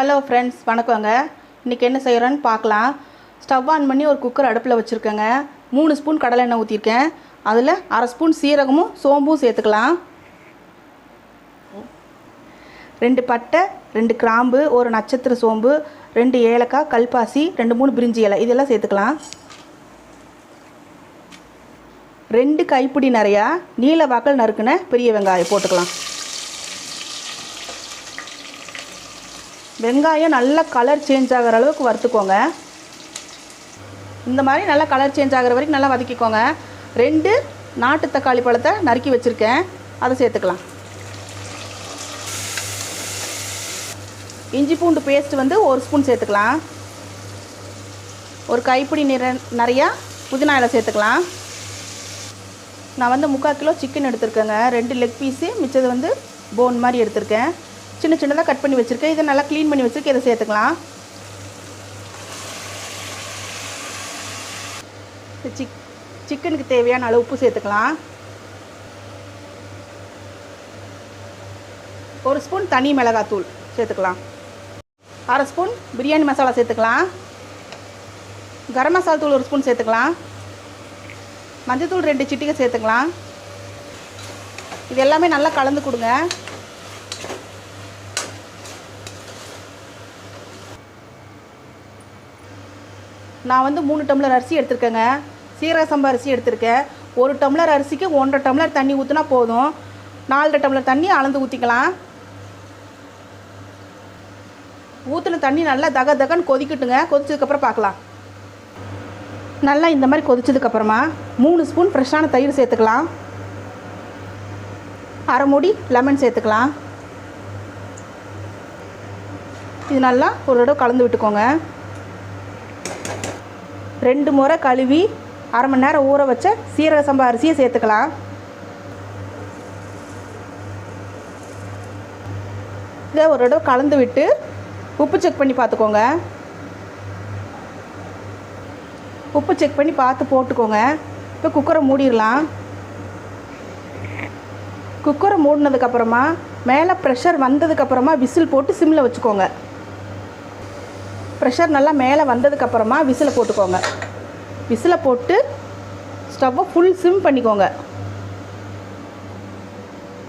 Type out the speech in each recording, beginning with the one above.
Hello friends வணக்கங்க. இன்றைக்கி என்ன செய்கிறோன்னு பார்க்கலாம். ஸ்டவ் ஆன் பண்ணி ஒரு குக்கர் அடுப்பில் வச்சுருக்கேங்க. மூணு ஸ்பூன் கடலை எண்ணெய் ஊற்றிருக்கேன் அதில் அரை ஸ்பூன் சீரகமும் சோம்பும் சேர்த்துக்கலாம். ரெண்டு பட்டை ரெண்டு கிராம்பு ஒரு நட்சத்திர சோம்பு ரெண்டு ஏலக்காய் கல்பாசி ரெண்டு மூணு பிரிஞ்சி இலை. இதெல்லாம் சேர்த்துக்கலாம். ரெண்டு கைப்பிடி நிறையா நீல வாக்கல் நறுக்குன பெரிய வெங்காயம் போட்டுக்கலாம். வெங்காயம் நல்லா கலர் சேஞ்ச் ஆகிற அளவுக்கு வறுத்துக்கோங்க. இந்த மாதிரி நல்லா கலர் சேஞ்ச் ஆகிற வரைக்கும் நல்லா வதக்கிக்கோங்க. ரெண்டு நாட்டு தக்காளி பழத்தை நறுக்கி வச்சுருக்கேன். அதை சேர்த்துக்கலாம். இஞ்சி பூண்டு பேஸ்ட் வந்து ஒரு ஸ்பூன் சேர்த்துக்கலாம். ஒரு கைப்பிடி நிற நிறையா புதினா இலை சேர்த்துக்கலாம். நான் வந்து முக்கால் கிலோ சிக்கன் எடுத்திருக்கேங்க. ரெண்டு லெக் பீஸு மிச்சது வந்து போன் மாதிரி எடுத்திருக்கேன். சின்ன சின்னதாக கட் பண்ணி வச்சுருக்கேன். இதை நல்லா க்ளீன் பண்ணி வச்சுருக்கேன். இதை சேர்த்துக்கலாம். இந்த சிக் சிக்கனுக்கு தேவையான அளவு உப்பு சேர்த்துக்கலாம். ஒரு ஸ்பூன் தனி மிளகாத்தூள் சேர்த்துக்கலாம். அரை ஸ்பூன் பிரியாணி மசாலா சேர்த்துக்கலாம். கரம் மசாலா தூள் ஒரு ஸ்பூன் சேர்த்துக்கலாம். மஞ்சத்தூள் ரெண்டு சிட்டிகை சேர்த்துக்கலாம். இது எல்லாமே நல்லா கலந்து கொடுங்க. நான் வந்து மூணு டம்ளர் அரிசி எடுத்திருக்கேங்க. சீரக சம்பா அரிசி எடுத்திருக்கேன். ஒரு டம்ளர் அரிசிக்கு ஒன்றரை டம்ளர் தண்ணி ஊற்றினா போதும். நாலரை டம்ளர் தண்ணி அளந்து ஊற்றிக்கலாம் ஊற்றின தண்ணி நல்லா தக தகன்னு கொதிக்கட்டுங்க. கொதிச்சதுக்கப்புறம் பார்க்கலாம். நல்லா இந்த மாதிரி கொதிச்சதுக்கப்புறமா மூணு ஸ்பூன் ஃப்ரெஷ்ஷான தயிர் சேர்த்துக்கலாம். அரை மூடி லெமன் சேர்த்துக்கலாம். இது நல்லா ஒரு தடவை கலந்து விட்டுக்கோங்க. ரெண்டு முறை கழுவி அரை மணி நேரம் ஊற வச்ச சீரக சம்பா அரிசியை சேர்த்துக்கலாம். இதை ஒரு தடவை கலந்து விட்டு உப்பு செக் பண்ணி பார்த்துக்கோங்க. உப்பு செக் பண்ணி பார்த்து போட்டுக்கோங்க. இப்போ குக்கரை மூடிடலாம். குக்கரை மூடினதுக்கப்புறமா மேலே ப்ரெஷர் வந்ததுக்கப்புறமா விசில் போட்டு சிம்மில் வச்சுக்கோங்க. ப்ரெஷர் நல்லா மேலே வந்ததுக்கப்புறமா விசிலை போட்டுக்கோங்க. விசிலை போட்டு ஸ்டவ்வை ஃபுல் சிம் பண்ணிக்கோங்க.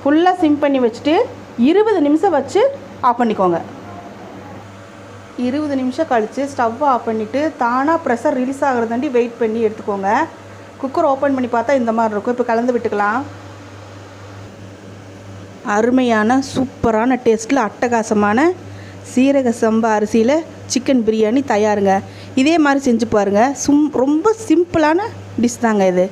ஃபுல்லாக சிம் பண்ணி வச்சுட்டு இருபது நிமிஷம் வச்சு ஆஃப் பண்ணிக்கோங்க. இருபது நிமிஷம் கழித்து ஸ்டவ் ஆஃப் பண்ணிவிட்டு தானாக ப்ரெஷர் ரிலீஸ் ஆகிறதாண்டி வெயிட் பண்ணி எடுத்துக்கோங்க. குக்கர் ஓப்பன் பண்ணி பார்த்தா இந்த மாதிரி இருக்கும். இப்போ கலந்து விட்டுக்கலாம். அருமையான சூப்பரான டேஸ்ட்டில் அட்டகாசமான சீரக சம்பா அரிசியில் சிக்கன் பிரியாணி தயாருங்க. இதே மாதிரி செஞ்சு பாருங்கள் சும் ரொம்ப சிம்பிளான டிஷ் தாங்க இது.